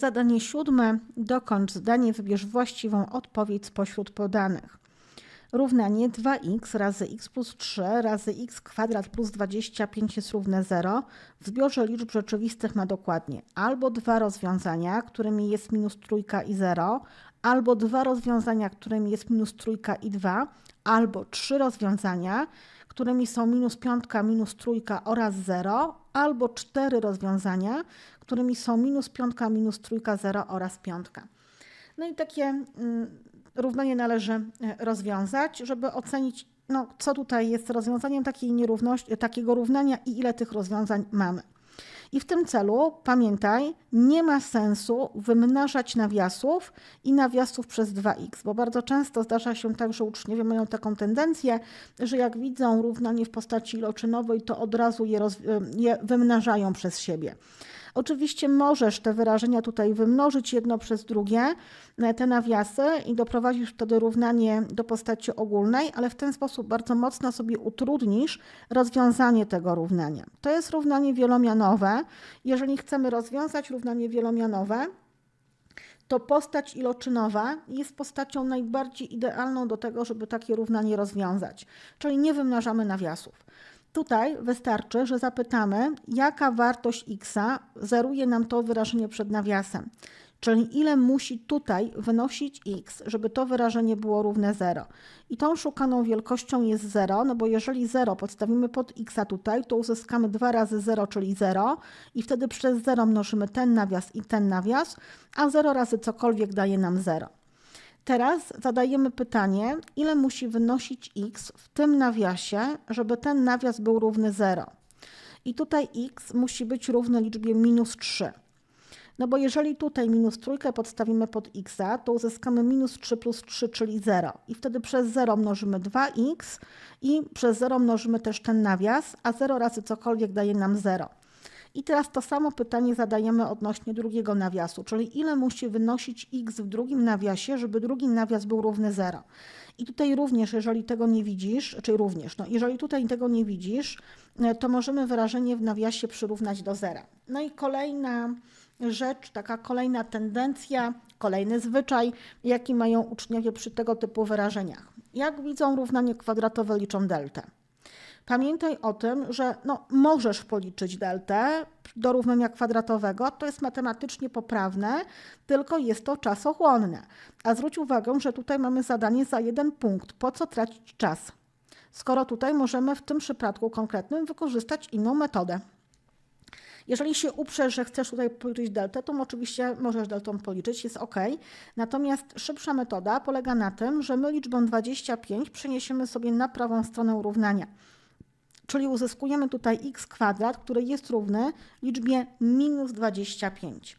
Zadanie siódme. Dokończ zdanie, wybierz właściwą odpowiedź spośród podanych. Równanie 2x razy x plus 3 razy x kwadrat plus 25 jest równe 0. W zbiorze liczb rzeczywistych ma dokładnie albo dwa rozwiązania, którymi jest minus trójka i 0, albo dwa rozwiązania, którymi jest minus trójka i 2, albo trzy rozwiązania, którymi są minus piątka, minus trójka oraz 0, albo cztery rozwiązania, którymi są minus piątka, minus trójka, 0 oraz piątka. No i takie mm, równanie należy e, rozwiązać, żeby ocenić, no, co tutaj jest rozwiązaniem takiej nierówności, takiego równania i ile tych rozwiązań mamy. I w tym celu pamiętaj, nie ma sensu wymnażać nawiasów i nawiasów przez 2x, bo bardzo często zdarza się tak, że uczniowie mają taką tendencję, że jak widzą równanie w postaci iloczynowej, to od razu je, je wymnażają przez siebie. Oczywiście możesz te wyrażenia tutaj wymnożyć jedno przez drugie, e, te nawiasy i doprowadzisz wtedy równanie do postaci ogólnej, ale w ten sposób bardzo mocno sobie utrudnisz rozwiązanie tego równania. To jest równanie wielomianowe. Jeżeli chcemy rozwiązać równanie wielomianowe, to postać iloczynowa jest postacią najbardziej idealną do tego, żeby takie równanie rozwiązać. Czyli nie wymnażamy nawiasów. Tutaj wystarczy, że zapytamy, jaka wartość x zeruje nam to wyrażenie przed nawiasem. Czyli ile musi tutaj wynosić x, żeby to wyrażenie było równe 0. I tą szukaną wielkością jest 0, no bo jeżeli 0 podstawimy pod x tutaj, to uzyskamy 2 razy 0, czyli 0 i wtedy przez 0 mnożymy ten nawias i ten nawias, a 0 razy cokolwiek daje nam 0. Teraz zadajemy pytanie, ile musi wynosić x w tym nawiasie, żeby ten nawias był równy 0. I tutaj x musi być równy liczbie minus 3. No bo jeżeli tutaj minus trójkę podstawimy pod x, to uzyskamy minus 3 plus 3, czyli 0. I wtedy przez 0 mnożymy 2x i przez 0 mnożymy też ten nawias, a 0 razy cokolwiek daje nam 0. I teraz to samo pytanie zadajemy odnośnie drugiego nawiasu, czyli ile musi wynosić x w drugim nawiasie, żeby drugi nawias był równy 0. I tutaj również, jeżeli tego nie widzisz, czyli również, no jeżeli tutaj tego nie widzisz, e, to możemy wyrażenie w nawiasie przyrównać do zera. No i kolejna rzecz, taka kolejna tendencja, kolejny zwyczaj, jaki mają uczniowie przy tego typu wyrażeniach. Jak widzą równanie kwadratowe liczą deltę. Pamiętaj o tym, że no, możesz policzyć deltę do równania kwadratowego, to jest matematycznie poprawne, tylko jest to czasochłonne. A zwróć uwagę, że tutaj mamy zadanie za jeden punkt. Po co tracić czas? Skoro tutaj możemy w tym przypadku konkretnym wykorzystać inną metodę. Jeżeli się uprzesz, że chcesz tutaj policzyć deltę, to oczywiście możesz deltą policzyć, jest ok. Natomiast szybsza metoda polega na tym, że my liczbę 25 przeniesiemy sobie na prawą stronę równania. Czyli uzyskujemy tutaj x kwadrat, który jest równy liczbie minus 25.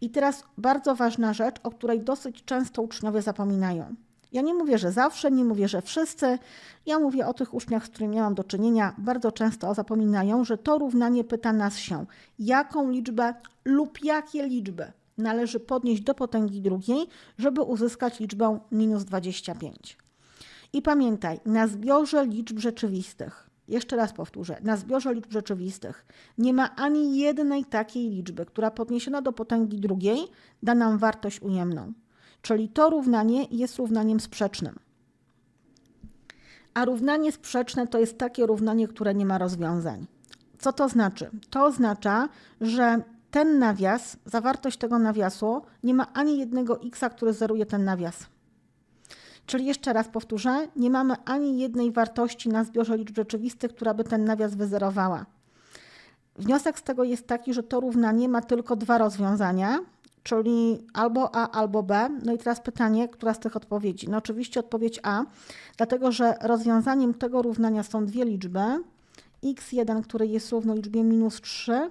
I teraz bardzo ważna rzecz, o której dosyć często uczniowie zapominają. Ja nie mówię, że zawsze, nie mówię, że wszyscy. Ja mówię o tych uczniach, z którymi miałam do czynienia, bardzo często zapominają, że to równanie pyta nas się, jaką liczbę lub jakie liczby należy podnieść do potęgi drugiej, żeby uzyskać liczbę minus 25. I pamiętaj, na zbiorze liczb rzeczywistych jeszcze raz powtórzę, na zbiorze liczb rzeczywistych nie ma ani jednej takiej liczby, która podniesiona do potęgi drugiej da nam wartość ujemną. Czyli to równanie jest równaniem sprzecznym. A równanie sprzeczne to jest takie równanie, które nie ma rozwiązań. Co to znaczy? To oznacza, że ten nawias, zawartość tego nawiasu nie ma ani jednego x, który zeruje ten nawias. Czyli jeszcze raz powtórzę, nie mamy ani jednej wartości na zbiorze liczb rzeczywistych, która by ten nawias wyzerowała. Wniosek z tego jest taki, że to równanie ma tylko dwa rozwiązania, czyli albo A, albo B. No i teraz pytanie, która z tych odpowiedzi? No oczywiście odpowiedź A, dlatego że rozwiązaniem tego równania są dwie liczby. x1, który jest równy liczbie minus 3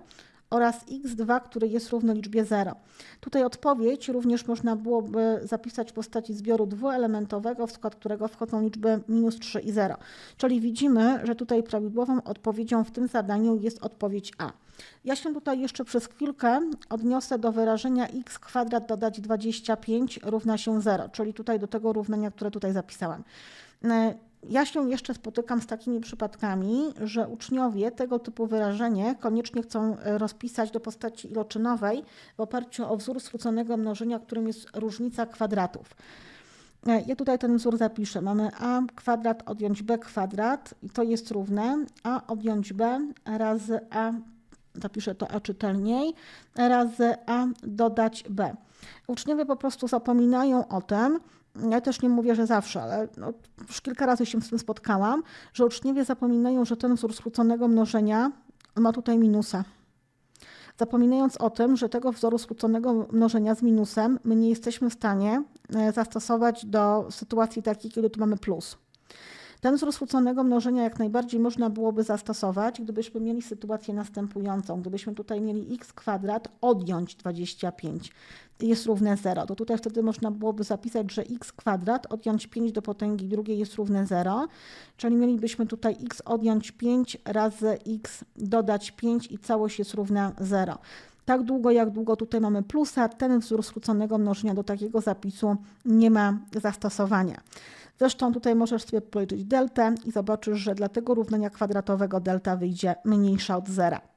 oraz x2, który jest równy liczbie 0. Tutaj odpowiedź również można byłoby zapisać w postaci zbioru dwuelementowego, w skład którego wchodzą liczby minus 3 i 0. Czyli widzimy, że tutaj prawidłową odpowiedzią w tym zadaniu jest odpowiedź A. Ja się tutaj jeszcze przez chwilkę odniosę do wyrażenia x kwadrat dodać 25 równa się 0, czyli tutaj do tego równania, które tutaj zapisałam. Ja się jeszcze spotykam z takimi przypadkami, że uczniowie tego typu wyrażenie koniecznie chcą e, rozpisać do postaci iloczynowej w oparciu o wzór skróconego mnożenia, którym jest różnica kwadratów. E, Ja tutaj ten wzór zapiszę. Mamy a kwadrat odjąć b kwadrat i to jest równe a odjąć b razy a, zapiszę to a czytelniej, razy a dodać b. Uczniowie po prostu zapominają o tym, ja też nie mówię, że zawsze, ale no, już kilka razy się z tym spotkałam, że uczniowie zapominają, że ten wzór skróconego mnożenia ma tutaj minusa. Zapominając o tym, że tego wzoru skróconego mnożenia z minusem my nie jesteśmy w stanie e, zastosować do sytuacji takiej, kiedy tu mamy plus. Ten wzór skróconego mnożenia jak najbardziej można byłoby zastosować, gdybyśmy mieli sytuację następującą. Gdybyśmy tutaj mieli x kwadrat odjąć 25 jest równe 0, to tutaj wtedy można byłoby zapisać, że x kwadrat odjąć 5 do potęgi drugiej jest równe 0, czyli mielibyśmy tutaj x odjąć 5 razy x dodać 5 i całość jest równa 0. Tak długo, jak długo tutaj mamy plusa, ten wzór skróconego mnożenia do takiego zapisu nie ma zastosowania. Zresztą tutaj możesz sobie policzyć deltę i zobaczysz, że dla tego równania kwadratowego delta wyjdzie mniejsza od zera.